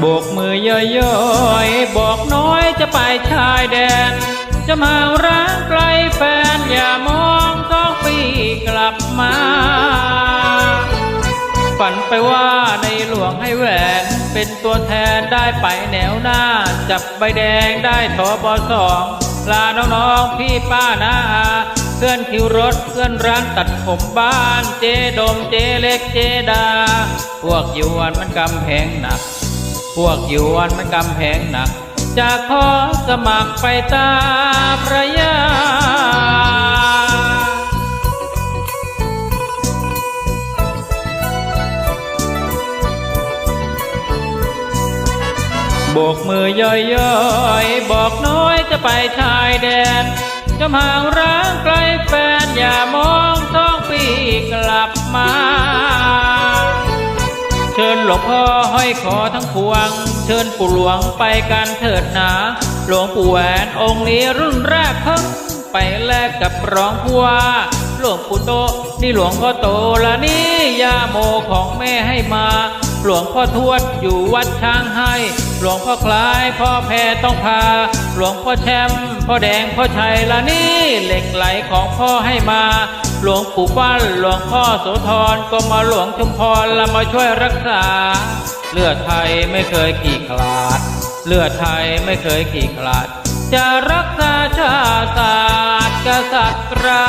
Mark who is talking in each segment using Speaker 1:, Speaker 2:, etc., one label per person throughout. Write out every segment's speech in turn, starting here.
Speaker 1: โบกมือย่อยๆบอกน้อยจะไปชายแดน จะมารักไกลแฟนอย่ามองสองปีกลับมา ฝันไปว่าในหลวงให้แหวนเป็นตัวแทนได้ไปแนวหน้า จับใบแดงได้ทอบอสองลาน้องๆพี่ป้านาอาเพื่อนคิวรถเพื่อนร้านตัดผมบ้านเจดมเจเล็กเจดา พวกยวนมันกำแพงหนัก พวกยวนมันกำแพงหนัก จะขอสมัครไปตาพระยาโบกมือย่อยๆ บอกน้อยจะไปชายแดนจะห่างรักไกลแฟนอย่ามองท้องปีกลับมา เชิญหลวงพ่อห้อยคอทั้งพวง เชิญปู่หลวงไปกันเถิดหนา หลวงปู่แหวนองค์นี้รุ่นแรกเพิ่งไปแลกกับรองผู้ว่าหลวงปู่โต นี่หลวงพ่อโตละนี่ยาโมของแม่ให้มา หลวงพ่อทวดอยู่วัดช้างให้ หลวงพ่อคล้ายพ่อแพรต้องพา หลวงพ่อแชมป์พ่อแดงพ่อชัยละนี่เหล็กไหลของพ่อให้มา หลวงปู่ปั้นหลวงพ่อโสธรก็มาหลวงชุมพรละมาช่วยรักษา เลือดไทยไม่เคยขีดขลาด เลือดไทยไม่เคยขีดขลาด จะรักษาชาติศาสตร์กษัตรา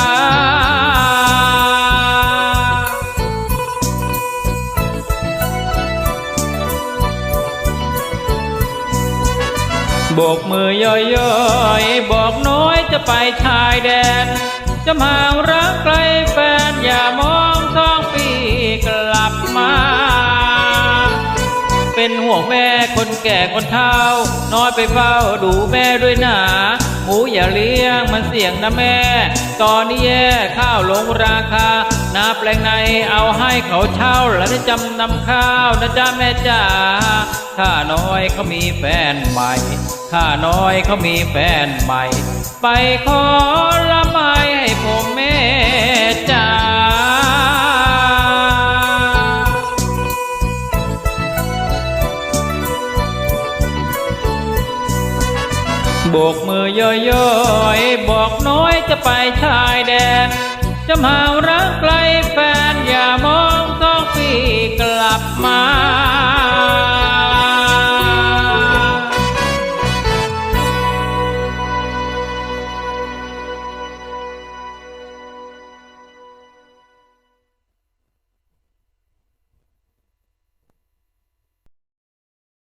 Speaker 1: โบกมือย่อยๆบอกน้อยจะไปชายแดน จะมารักไกลแฟนอย่ามองสองปีกลับมา เป็นห่วงแม่คนแก่คนเฒ่าน้อยไปเฝ้าดูแม่ด้วยหนาหมูอย่าเลี้ยงมันเสี่ยงนะแม่ ตอนนี้แย่ข้าวลงราคานาแปลงในเอาให้เขาเช่าแล้วได้จำนำข้าวนะจ๊ะแม่จ๋าข้าน้อยเขามีแฟนใหม่ข้าน้อยเขามีแฟนใหม่ ไปขอละ โบกมือย่อยๆบอกน้อยจะไปชายแดน จะมารักไกลแฟนอย่ามองต้องปีกลับมา